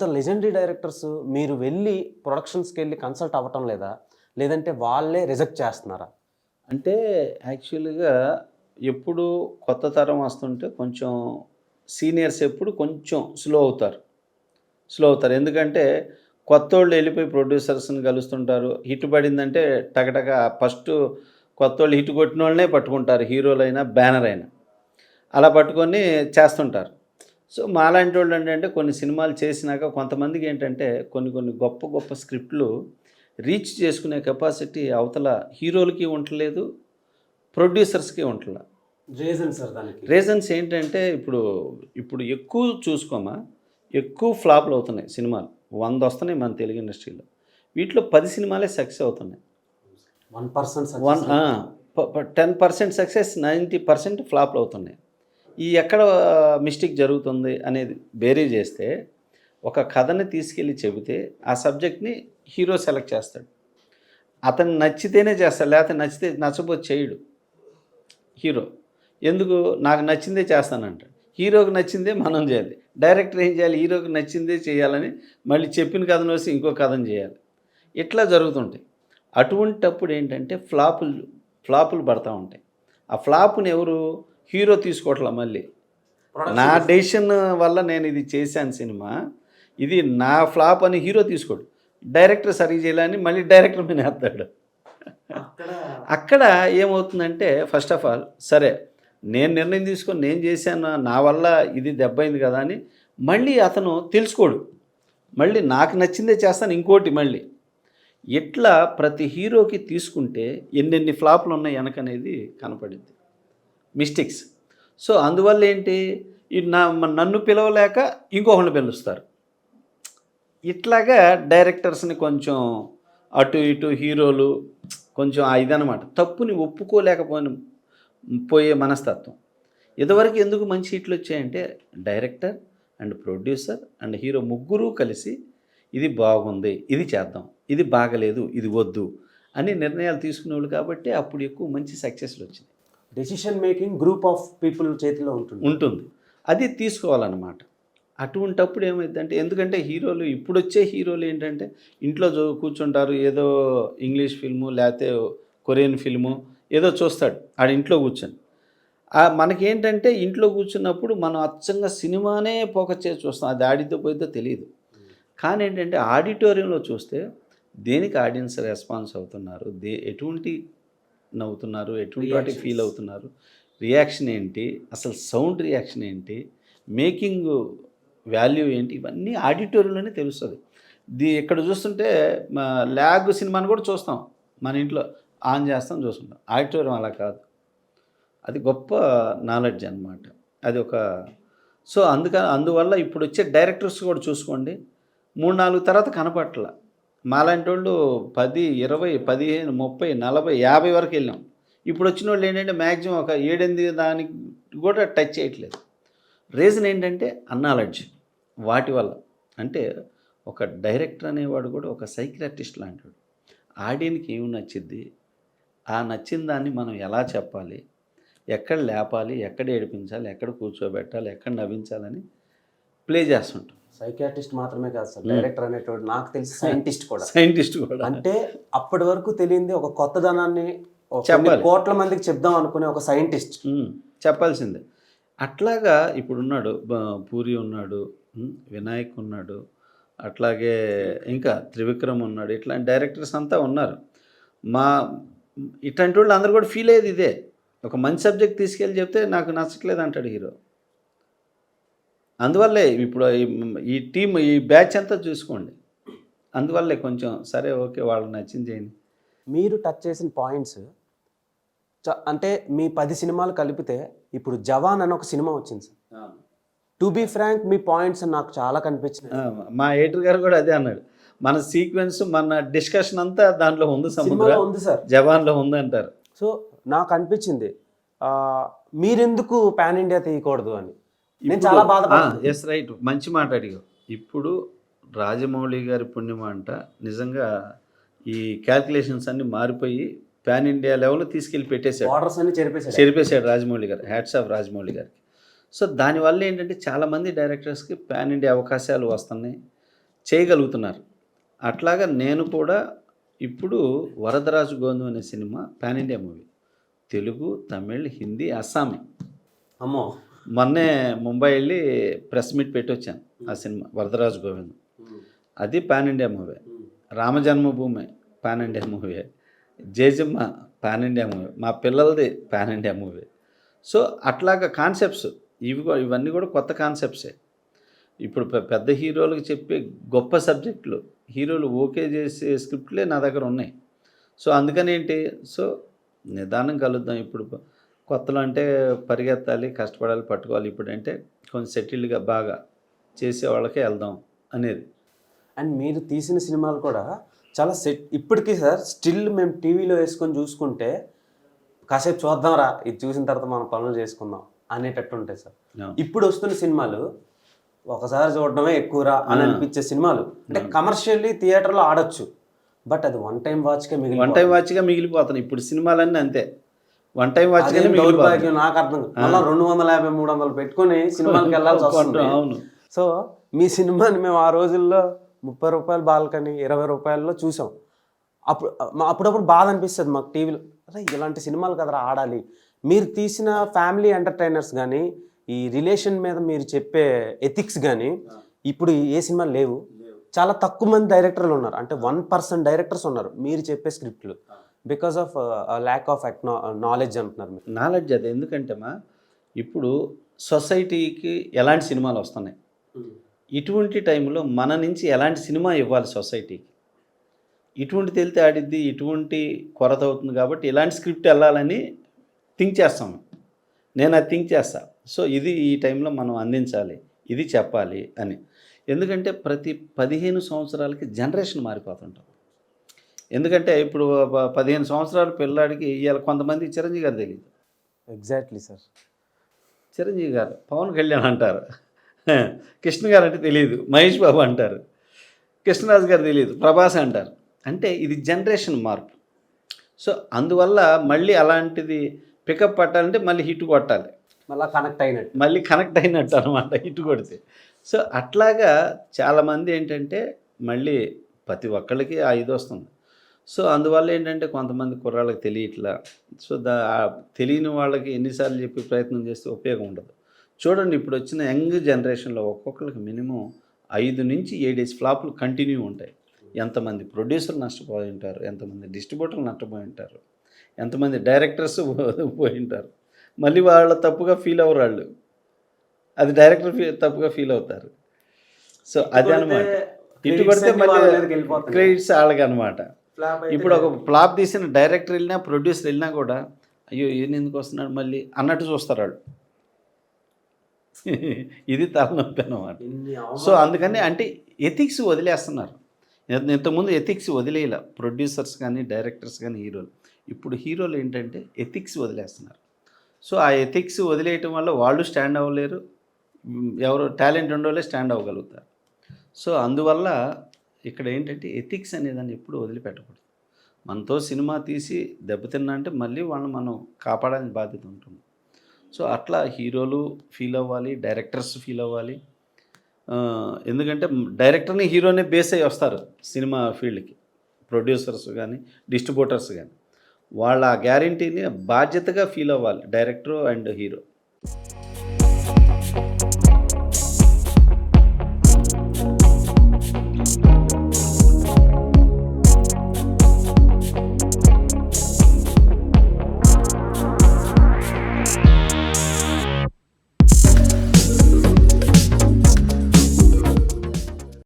ఇంత legendary directors మీరు వెళ్ళి ప్రొడక్షన్స్కి వెళ్ళి కన్సల్ట్ అవ్వటం లేదా? లేదంటే వాళ్ళే రిజెక్ట్ చేస్తున్నారా? అంటే యాక్చువల్గా ఎప్పుడు కొత్త తరం వస్తుంటే కొంచెం సీనియర్స్ ఎప్పుడు కొంచెం స్లో అవుతారు. స్లో అవుతారు. ఎందుకంటే కొత్త వాళ్ళు వెళ్ళిపోయి ప్రొడ్యూసర్స్ని కలుస్తుంటారు. హిట్ పడిందంటే టగటగా ఫస్ట్ కొత్త వాళ్ళు హిట్ కొట్టిన వాళ్ళనే పట్టుకుంటారు. హీరోలైనా బ్యానర్ అయినా. అలా పట్టుకొని చేస్తుంటారు. సో మాలాంటి వాళ్ళు ఏంటంటే కొన్ని సినిమాలు చేసినాక కొంతమందికి ఏంటంటే కొన్ని కొన్ని గొప్ప గొప్ప స్క్రిప్ట్లు రీచ్ చేసుకునే కెపాసిటీ అవతల హీరోలకి ఉండలేదు ప్రొడ్యూసర్స్కి ఉండలే. రీజన్ సార్ దానికి? రీజన్స్ ఏంటంటే ఇప్పుడు ఇప్పుడు ఎక్కువ చూసుకోమా ఎక్కువ ఫ్లాప్లు అవుతున్నాయి సినిమాలు. వంద వస్తున్నాయి మన తెలుగు ఇండస్ట్రీలో. వీటిలో పది సినిమాలే సక్సెస్ అవుతున్నాయి. One percent one ten percent success ninety percent ఫ్లాప్లు అవుతున్నాయి. ఈ ఎక్కడ మిస్టేక్ జరుగుతుంది అనేది బేరీ చేస్తే ఒక కథని తీసుకెళ్ళి చెబితే ఆ సబ్జెక్ట్ని హీరో సెలెక్ట్ చేస్తాడు. అతను నచ్చితేనే చేస్తాడు లేకపోతే నచ్చితే నచ్చపోతే చేయడు. హీరో. ఎందుకు? నాకు నచ్చిందే చేస్తానంట హీరోకి నచ్చిందే మనం చేయాలి. డైరెక్టర్ ఏం చేయాలి? హీరోకి నచ్చిందే చేయాలని మళ్ళీ చెప్పిన కథను వేసి ఇంకో కథను చేయాలి. ఇట్లా జరుగుతుంటాయి. అటువంటప్పుడు ఏంటంటే ఫ్లాపులు ఫ్లాపులు పడతా ఉంటాయి. ఆ ఫ్లాప్ని ఎవరు? హీరో తీసుకోవట్లా మళ్ళీ. నా డెసిషన్ వల్ల నేను ఇది చేశాను సినిమా. ఇది నా ఫ్లాప్ అని హీరో తీసుకోడు. డైరెక్టర్ సరి చేయాలని మళ్ళీ డైరెక్టర్ మీద వేస్తాడు. అక్కడ ఏమవుతుందంటే ఫస్ట్ ఆఫ్ ఆల్ సరే నేను నిర్ణయం తీసుకొని నేను చేశాను నా వల్ల ఇది దెబ్బైంది కదా అని మళ్ళీ అతను తెలుసుకోడు. మళ్ళీ నాకు నచ్చిందే చేస్తాను ఇంకోటి మళ్ళీ. ఇట్లా ప్రతి హీరోకి తీసుకుంటే ఎన్నెన్ని ఫ్లాప్లు ఉన్నాయి వెనకనేది కనపడింది. మిస్టేక్స్. సో అందువల్ల ఏంటి? ఈ నా నన్ను పిలవలేక ఇంకొకరిని పిలుస్తారు. ఇట్లాగా డైరెక్టర్స్ని కొంచెం అటు ఇటు హీరోలు కొంచెం ఇదనమాట తప్పుని ఒప్పుకోలేకపోయిన పోయే మనస్తత్వం. ఇదివరకు ఎందుకు మంచి హిట్లు వచ్చాయంటే director and producer and hero ముగ్గురు కలిసి ఇది బాగుంది ఇది చేద్దాం ఇది బాగలేదు ఇది వద్దు అని నిర్ణయాలు తీసుకునేవాళ్ళు కాబట్టి అప్పుడు ఎక్కువ మంచి సక్సెస్లు వచ్చినాయి. Decision making group of people చేతిలో ఉంటుంది. ఉంటుంది. అది తీసుకోవాలన్నమాట. అటువంటప్పుడు ఏమైందంటే ఎందుకంటే హీరోలు ఇప్పుడు వచ్చే హీరోలు ఏంటంటే ఇంట్లో కూర్చుంటారు ఏదో ఇంగ్లీష్ ఫిల్ము లేకపోతే కొరియన్ ఫిల్ము ఏదో చూస్తాడు ఆడ ఇంట్లో కూర్చొని. మనకేంటంటే ఇంట్లో కూర్చున్నప్పుడు మనం అచ్చంగా సినిమానే ఫోకస్ చేసి చూస్తాం అది ఆడితో పోయితో తెలియదు కానీ ఏంటంటే ఆడిటోరియంలో చూస్తే దేనికి ఆడియన్స్ రెస్పాన్స్ అవుతున్నారు దే ఎటువంటి నవ్వుతున్నారు ఎటువంటి వాటికి ఫీల్ అవుతున్నారు? రియాక్షన్ ఏంటి? అసలు సౌండ్ రియాక్షన్ ఏంటి? మేకింగ్ వాల్యూ ఏంటి? ఇవన్నీ ఆడిటోరియంలోనే తెలుస్తుంది. దీ ఇక్కడ చూస్తుంటే ల్యాగ్ సినిమాని కూడా చూస్తాం మన ఇంట్లో. ఆన్ చేస్తాం చూస్తుంటాం. ఆడిటోరియం అలా కాదు. అది గొప్ప నాలెడ్జ్ అన్నమాట. అది ఒక సో అందుకని అందువల్ల ఇప్పుడు వచ్చే డైరెక్టర్స్ కూడా చూసుకోండి. మూడు నాలుగు తర్వాత కనపట్ల మాలాంటి వాళ్ళు పది ఇరవై పదిహేను ముప్పై నలభై యాభై వరకు వెళ్ళాం. ఇప్పుడు వచ్చిన వాళ్ళు ఏంటంటే మ్యాక్సిమం ఒక ఏడెనిమిది దానికి కూడా టచ్ చేయట్లేదు. రీజన్ ఏంటంటే అన్నాలెడ్జ్ వాటి వల్ల. అంటే ఒక డైరెక్టర్ అనేవాడు కూడా ఒక సైక్రాటిస్ట్ లాంటివాడు ఆడియన్కి ఏమి నచ్చింది ఆ నచ్చిన దాన్ని మనం ఎలా చెప్పాలి? ఎక్కడ లేపాలి? ఎక్కడ ఏడిపించాలి? ఎక్కడ కూర్చోబెట్టాలి? ఎక్కడ నవ్వించాలని ప్లే చేస్తుంటాం. సైకాట్రిస్ట్ మాత్రమే కాదు సార్ డైరెక్టర్ అనేటువంటి నాకు తెలిసి సైంటిస్ట్ కూడా. సైంటిస్ట్ కూడా. అంటే అప్పటి వరకు తెలియంది ఒక కొత్తదనాన్ని. కోట్ల మందికి చెప్దాం అనుకునే ఒక సైంటిస్ట్. చెప్పాల్సిందే. అట్లాగా ఇప్పుడు ఉన్నాడు పూరి ఉన్నాడు వినాయక్ ఉన్నాడు అట్లాగే ఇంకా త్రివిక్రమ్ ఉన్నాడు ఇట్లాంటి డైరెక్టర్స్ అంతా ఉన్నారు. మా ఇట్లాంటి వాళ్ళు అందరూ కూడా ఫీల్ అయ్యేది ఇదే. ఒక మంచి సబ్జెక్ట్ తీసుకెళ్ళి చెప్తే నాకు నచ్చట్లేదు అంటాడు హీరో. అందువల్లే ఇప్పుడు ఈ- టీం ఈ బ్యాచ్ అంతా చూసుకోండి. అందువల్లే కొంచెం సరే ఓకే వాళ్ళకి నచ్చింది చేయండి. మీరు టచ్ చేసిన పాయింట్స్ అంటే మీ పది సినిమాలు కలిపితే ఇప్పుడు జవాన్ అని ఒక సినిమా వచ్చింది సార్. టు బీ ఫ్రాంక్ మీ పాయింట్స్ నాకు చాలా కనిపించినాయి. ఆ, మా ఎడిటర్ గారు కూడా అదే అన్నాడు. మన సీక్వెన్స్ మన డిస్కషన్ అంతా దాంట్లో ఉంది సముద్ర. ఉంది సార్. జవాన్లో ఉంది అంటారు. సో నాకు అనిపించింది మీరెందుకు పాన్ ఇండియా తీయకూడదు అని? నేను చాలా బాధపడ్డాను ఎస్ రైట్ మంచి మాట అడిగావు. ఇప్పుడు రాజమౌళి గారి పుణ్యం అంట నిజంగా ఈ క్యాల్కులేషన్స్ అన్ని మారిపోయి పాన్ ఇండియా లెవెల్ తీసుకెళ్ళి పెట్టేశాడు. బార్డర్స్ అన్ని చెరిపేశాడు. చెరిపేశాడు రాజమౌళి గారు. హ్యాట్స్ ఆఫ్ రాజమౌళి గారికి. సో దానివల్ల ఏంటంటే చాలామంది డైరెక్టర్స్కి పాన్ ఇండియా అవకాశాలు వస్తున్నాయి. చేయగలుగుతున్నారు. అట్లాగా నేను కూడా ఇప్పుడు వరదరాజు గోందు అనే cinema pan India movie Telugu Tamil Hindi Assamese. అమ్మో. మొన్నే ముంబై వెళ్ళి ప్రెస్ మీట్ పెట్టి వచ్చాను ఆ సినిమా వరదరాజు గోవింద్. అది pan India movie. Ramajanmabhoomi pan India movie. Jejamma pan India movie. మా పిల్లలది పాన్ ఇండియా మూవీ. సో అట్లాగా కాన్సెప్ట్స్ ఇవి కూడా ఇవన్నీ కూడా కొత్త కాన్సెప్ట్సే. ఇప్పుడు పెద్ద హీరోలకు చెప్పే గొప్ప సబ్జెక్టులు హీరోలు ఓకే చేసే స్క్రిప్ట్లే నా దగ్గర ఉన్నాయి. సో అందుకని ఏంటి? సో నిదానం కలుద్దాం ఇప్పుడు. కొత్తలో అంటే పరిగెత్తాలి కష్టపడాలి పట్టుకోవాలి. ఇప్పుడు అంటే కొంచెం సెటిల్డ్గా బాగా చేసే వాళ్ళకే వెళ్దాం అనేది. అండ్ మీరు తీసిన సినిమాలు కూడా చాలా సెట్ ఇప్పటికీ సార్ స్టిల్ మేము టీవీలో వేసుకొని చూసుకుంటే కాసేపు చూద్దాంరా ఇది చూసిన తర్వాత మనం పనులు చేసుకుందాం అనేటట్టు ఉంటాయి సార్. ఇప్పుడు వస్తున్న సినిమాలు ఒకసారి చూడడమే ఎక్కువరా అని అనిపించే సినిమాలు. అంటే కమర్షియల్లీ థియేటర్లో ఆడొచ్చు బట్ అది వన్ టైం వాచ్కే మిగిలి వన్ టైం వాచ్గా మిగిలిపోతున్నాయి ఇప్పుడు సినిమాలన్నీ అంతే. వన్ టైం అదేం దౌర్భాగ్యం నాకు అర్థం. మళ్ళా రెండు వందల యాభై మూడు వందలు పెట్టుకొని సినిమాకి వెళ్ళాల్సి వస్తుంది. అవును. సో మీ సినిమాని మేము ఆ రోజుల్లో ముప్పై రూపాయల బాల్కనీ ఇరవై రూపాయల్లో చూసాం. అప్పుడు అప్పుడప్పుడు బాధ అనిపిస్తుంది మాకు టీవీలో. అరే ఇలాంటి సినిమాలు కదరా ఆడాలి. మీరు తీసిన ఫ్యామిలీ ఎంటర్టైనర్స్ కానీ ఈ రిలేషన్ మీద మీరు చెప్పే ఎథిక్స్ కానీ ఇప్పుడు ఏ సినిమాలు లేవు. చాలా తక్కువ మంది డైరెక్టర్లు ఉన్నారు. అంటే వన్ పర్సెంట్ డైరెక్టర్స్ ఉన్నారు. మీరు చెప్పే స్క్రిప్ట్లు. Because of lack of knowledge అంటున్నారు నాలెడ్జ్ అది. ఎందుకంటే మా ఇప్పుడు సొసైటీకి ఎలాంటి సినిమాలు వస్తున్నాయి? ఇటువంటి టైంలో మన నుంచి ఎలాంటి సినిమా ఇవ్వాలి సొసైటీకి? ఇటువంటి తెలితే ఆడిద్ది ఇటువంటి కొరత అవుతుంది కాబట్టి ఇలాంటి స్క్రిప్ట్ వెళ్ళాలని థింక్ చేస్తాం. నేను అది థింక్ చేస్తా. సో ఇది ఈ టైంలో మనం అందించాలి. ఇది చెప్పాలి అని. ఎందుకంటే ప్రతి పదిహేను సంవత్సరాలకి జనరేషన్ మారిపోతుంటాం. ఎందుకంటే ఇప్పుడు పదిహేను సంవత్సరాల పిల్లాడికి ఇవాళ కొంతమంది చిరంజీవి గారు తెలియదు ఎగ్జాక్ట్లీ సార్ చిరంజీవి గారు పవన్ కళ్యాణ్ అంటారు. కృష్ణ గారు అంటే తెలియదు మహేష్ బాబు అంటారు. కృష్ణరాజు గారు తెలియదు ప్రభాస్ అంటారు. అంటే ఇది జనరేషన్ మార్పు. సో అందువల్ల మళ్ళీ అలాంటిది పికప్ పట్టాలంటే మళ్ళీ హిట్ కొట్టాలి. మళ్ళీ కనెక్ట్ అయినట్టు. మళ్ళీ కనెక్ట్ అయినట్టు అనమాట హిట్ కొడితే. సో అట్లాగా చాలామంది ఏంటంటే మళ్ళీ ప్రతి ఒక్కళ్ళకి ఆ ఇది వస్తుంది. సో అందువల్ల ఏంటంటే కొంతమంది కుర్రాళ్ళకి తెలియట్లా. సో దా తెలియని వాళ్ళకి ఎన్నిసార్లు చెప్పి ప్రయత్నం చేస్తే ఉపయోగం ఉండదు. చూడండి ఇప్పుడు వచ్చిన యంగ్ జనరేషన్లో ఒక్కొక్కరికి మినిమం ఐదు నుంచి ఏడేసి ఫ్లాప్లు కంటిన్యూ ఉంటాయి. ఎంతమంది ప్రొడ్యూసర్లు నష్టపోయి ఉంటారు ఎంతమంది డిస్ట్రిబ్యూటర్లు నష్టపోయి ఉంటారు ఎంతమంది డైరెక్టర్స్ పోయి ఉంటారు. మళ్ళీ వాళ్ళ తప్పుగా ఫీల్ అవ్వరు వాళ్ళు. అది డైరెక్టర్ తప్పుగా ఫీల్ అవుతారు. సో అదే అనమాట ఇటు కొడితే మళ్ళీ క్రెడిట్స్ వాళ్ళకి అనమాట ఇప్పుడు ఒక ఫ్లాప్ తీసిన డైరెక్టర్ వెళ్ళినా ప్రొడ్యూసర్ వెళ్ళినా కూడా అయ్యో ఈయన ఎందుకు వస్తున్నాడు మళ్ళీ అన్నట్టు చూస్తారు వాళ్ళు. ఇది తలనొప్పి అనమాట సో అందుకని అంటే ఎథిక్స్ వదిలేస్తున్నారు. ఇంత- ఇంతకుముందు ఎథిక్స్ వదిలేయాల. ప్రొడ్యూసర్స్ కానీ డైరెక్టర్స్ కానీ హీరోలు. ఇప్పుడు హీరోలు ఏంటంటే ఎథిక్స్ వదిలేస్తున్నారు. సో ఆ ఎథిక్స్ వదిలేయటం వల్ల వాళ్ళు స్టాండ్ అవ్వలేరు. ఎవరు టాలెంట్ ఉండోళ్ళే స్టాండ్ అవ్వగలుగుతారు. సో అందువల్ల ఇక్కడ ఏంటంటే ఎథిక్స్ అనేదాన్ని ఎప్పుడు వదిలిపెట్టకూడదు. మనతో సినిమా తీసి దెబ్బతిన్నా అంటే మళ్ళీ వాళ్ళని మనం కాపాడాలని బాధ్యత ఉంటుంది. సో అట్లా హీరోలు ఫీల్ అవ్వాలి డైరెక్టర్స్ ఫీల్ అవ్వాలి. ఎందుకంటే డైరెక్టర్ని హీరోనే బేస్ అయ్యి వస్తారు సినిమా ఫీల్డ్కి. ప్రొడ్యూసర్స్ కానీ డిస్ట్రిబ్యూటర్స్ కానీ. వాళ్ళ గ్యారంటీని బాధ్యతగా ఫీల్ అవ్వాలి డైరెక్టర్ అండ్ హీరో.